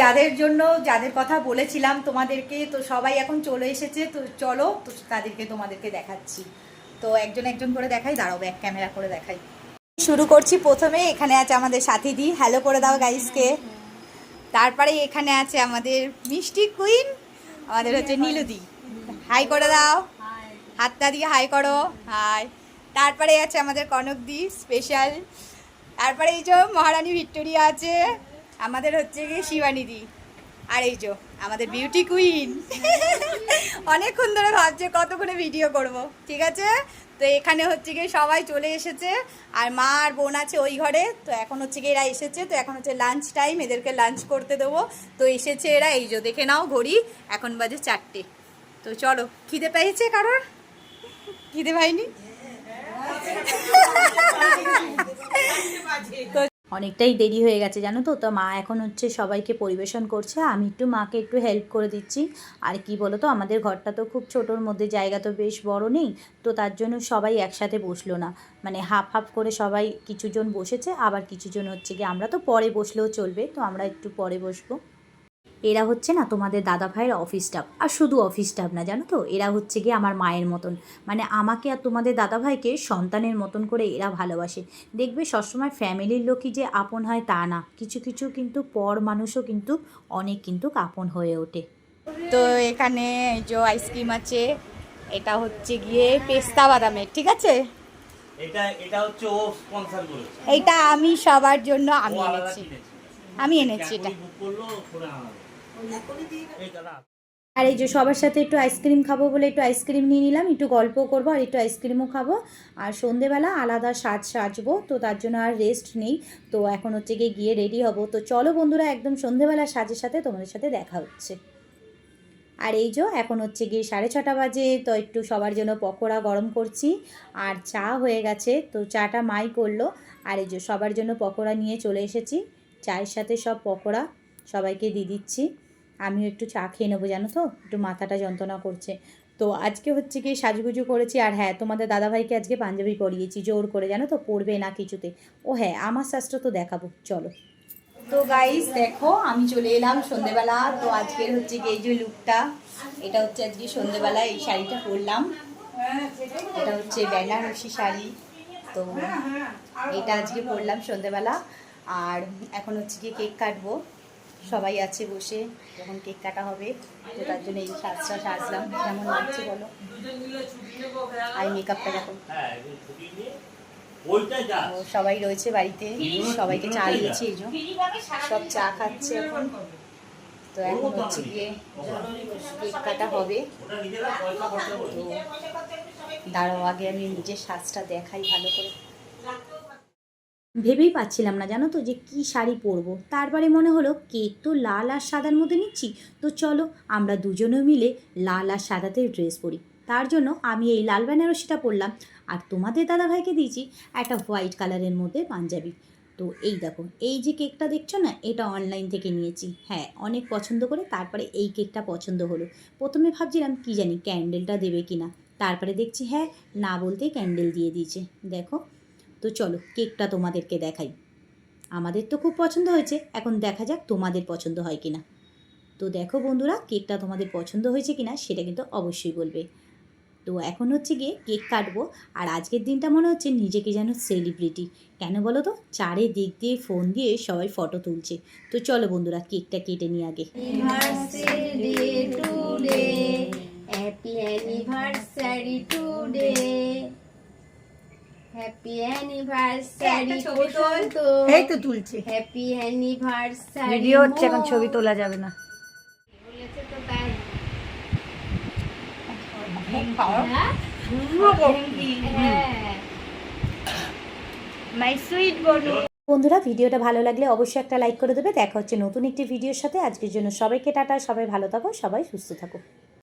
যাদের জন্য যাদের কথা বলেছিলাম তোমাদেরকে তো সবাই এখন চলে এসেছে তো চলো তো তাদেরকে তোমাদেরকে দেখাচ্ছি। তো একজন একজন করে দেখাই দাঁড়াও ব্যাক ক্যামেরা করে দেখাই। শুরু করছি প্রথমে এখানে আছে আমাদের সাথীদি হ্যালো করে দাও গাইসকে তারপরে এখানে আছে আমাদের মিষ্টি কুইন আমাদের হচ্ছে নীলুদি। হাই করে দাও। হাতটা দিয়ে হাই করো। হাই তারপরে আছে আমাদের কনকদি স্পেশাল তারপরে এই যে মহারানী ভিক্টোরিয়া আছে। আমাদের হচ্ছে গিয়ে শিবানীদি আর এই যে আমাদের বিউটি কুইন অনেকক্ষণ ধরে ভাবছে কতক্ষণে ভিডিও করব ঠিক আছে? তো এখানে হচ্ছে গিয়ে সবাই চলে এসেছে আর মা আর বোন আছে ওই ঘরে। তো এখন হচ্ছে গিয়ে এরা এসেছে তো এখন হচ্ছে লাঞ্চ টাইম এদেরকে লাঞ্চ করতে দেবো। তো এসেছে এরা এই যে দেখে নাও ঘড়ি এখন বাজে চারটে। তো চলো খিদে পেয়েছে কারোর? খিদে পাইনি? অনেকটাই দেরি হয়ে গেছে, জানো তো? তো মা এখন হচ্ছে সবাইকে পরিবেশন করছে, আমি একটু মাকে একটু হেল্প করে দিচ্ছি। আর কি বলো তো আমাদের ঘরটা তো খুব ছোটোর মধ্যে, জায়গা তো বেশ বড় নেই, তো তার জন্য সবাই একসাথে বসল না। মানে হাফ হাফ করে সবাই কিছুজন বসেছে, আবার কিছুজন হচ্ছে কি আমরা তো পরে বসলেও চলবে, তো আমরা একটু পরে বসবো। এরা হচ্ছে না তোমাদের দাদা ভাইয়ের অফিস স্টাফ আর শুধু অফিস স্টাফ না জানো তো? এরা হচ্ছে গিয়ে আমার মায়ের মতন। মানে আমাকে আর তোমাদের দাদা ভাইকে সন্তানের মতন করে এরা ভালোবাসে। দেখবে সবসময় ফ্যামিলির লোকই যে আপন হয় তা না। কিছু কিছু কিন্তু পর মানুষও কিন্তু অনেক কিন্তু আপন হয়ে ওঠে। তো এখানে যে আইসক্রিম আছে এটা হচ্ছে গিয়ে পেস্তা বাদামের ঠিক আছে? এটা এটা হচ্ছে ও স্পন্সর করেছে। এইটা আমি সবার জন্য আমি এনেছি। আমি এনেছি এটা। আর এই যে সবার সাথে একটু আইসক্রিম খাব বলে একটু আইসক্রিম নিয়ে নিলাম, একটু গল্প করব আর একটু আইসক্রিমও খাব। আর সন্ধেবেলা আলাদা সাজ সাজবো, তো তার জন্য আর রেস্ট নেই। তো এখন হচ্ছে গিয়ে গিয়ে রেডি হব। তো চলো বন্ধুরা, একদম সন্ধেবেলা সাজের সাথে তোমাদের সাথে দেখা হচ্ছে। আর এই যে এখন হচ্ছে গিয়ে সাড়ে ছটা বাজে, তো একটু সবার জন্য পকোড়া গরম করছি। আর চা হয়ে গেছে, তো চাটা মাই করল। আর এই যে সবার জন্য পকোড়া নিয়ে চলে এসেছি। চায়ের সাথে সব পকোড়া সবাইকে দিয়ে দিচ্ছি। আমিও একটু চা খেয়ে নেব, জানো তো? একটু মাথাটা যন্ত্রণা করছে। তো আজকে হচ্ছে কি সাজুগুজু করেছি আর হ্যাঁ তোমাদের দাদাভাইকে আজকে পাঞ্জাবি পরিয়েছি, জোর করে, জানো তো? পড়বে না কিছুতে। ও হ্যাঁ আমার শাস্ত্র তো দেখাবো, চলো। তো গাইস দেখো, আমি চলে এলাম সন্ধেবেলা। তো আজকের হচ্ছে কি এই যে লুকটা, এটা হচ্ছে আজকে সন্ধেবেলা এই শাড়িটা পরলাম। এটা হচ্ছে বেনারসি শাড়ি। তো এটা আজকে পরলাম সন্ধেবেলা। আর এখন হচ্ছে গিয়ে কেক কাটবো। সবাই আছে বসে, যখন কেক কাটা হবে, তো তার জন্য এই সাজটা সাজলাম। কেমন লাগছে বলো? আর মেকআপটা দেখো। সবাই রয়েছে বাড়িতে, সবাইকে চা দিয়েছি এই সব চা খাচ্ছে এখন। তো এখন হচ্ছে গিয়ে কেক কাটা হবে। দাঁড়াও, আগে আমি নিজের সাজটা দেখাই ভালো করে। ভেবেই পাচ্ছিলাম না, জানো তো যে কি শাড়ি পরবো। তারপরে মনে হলো, কেক তো লাল আর সাদার মধ্যে নিচ্ছি। তো চলো, আমরা দুজনে মিলে লাল আর সাদাতে ড্রেস পরি। তার জন্য আমি এই লাল বেনারসিটা পরলাম। আর তোমাদের দাদাভাইকে দিয়েছি একটা হোয়াইট কালারের মধ্যে পাঞ্জাবি। তো এই দেখো, এই যে কেকটা দেখছ না, এটা অনলাইন থেকে নিয়েছি। হ্যাঁ অনেক পছন্দ করে তারপরে এই কেকটা পছন্দ হলো। প্রথমে ভাবছিলাম, কি জানি ক্যান্ডেলটা দেবে কি না তারপরে দেখছি হ্যাঁ না বলতে ক্যান্ডেল দিয়ে দিয়েছে। দেখো তো চলো, কেকটা তোমাদেরকে দেখাই। আমাদের তো খুব পছন্দ হয়েছে, এখন দেখা যাক তোমাদের পছন্দ হয় কি না তো দেখো বন্ধুরা, কেকটা তোমাদের পছন্দ হয়েছে কি না সেটা কিন্তু অবশ্যই বলবে। তো এখন হচ্ছে গিয়ে কেক কাটবো, আর আজকের দিনটা মনে হচ্ছে নিজেকে যেন সেলিব্রিটি। কেন বলো তো? চারে দিক দিয়ে ফোন দিয়ে সবাই ফটো তুলছে। তো চলো বন্ধুরা, কেকটা কেটে নিই আগে। Anniversary today. Happy এই তো তুলছে। ভিডিও হচ্ছে এখন ছবি তোলা যাবে না। হ্যাঁ? হ্যাঁ। মাই সুইট বনু বন্ধুরা ভিডিওটা ভালো লাগলে অবশ্যই একটা লাইক করে দেবে। দেখা হচ্ছে নতুন একটি ভিডিওর সাথে। আজকের জন্য সবাইকে টাটা সবাই ভালো থাকো সবাই সুস্থ থাকো।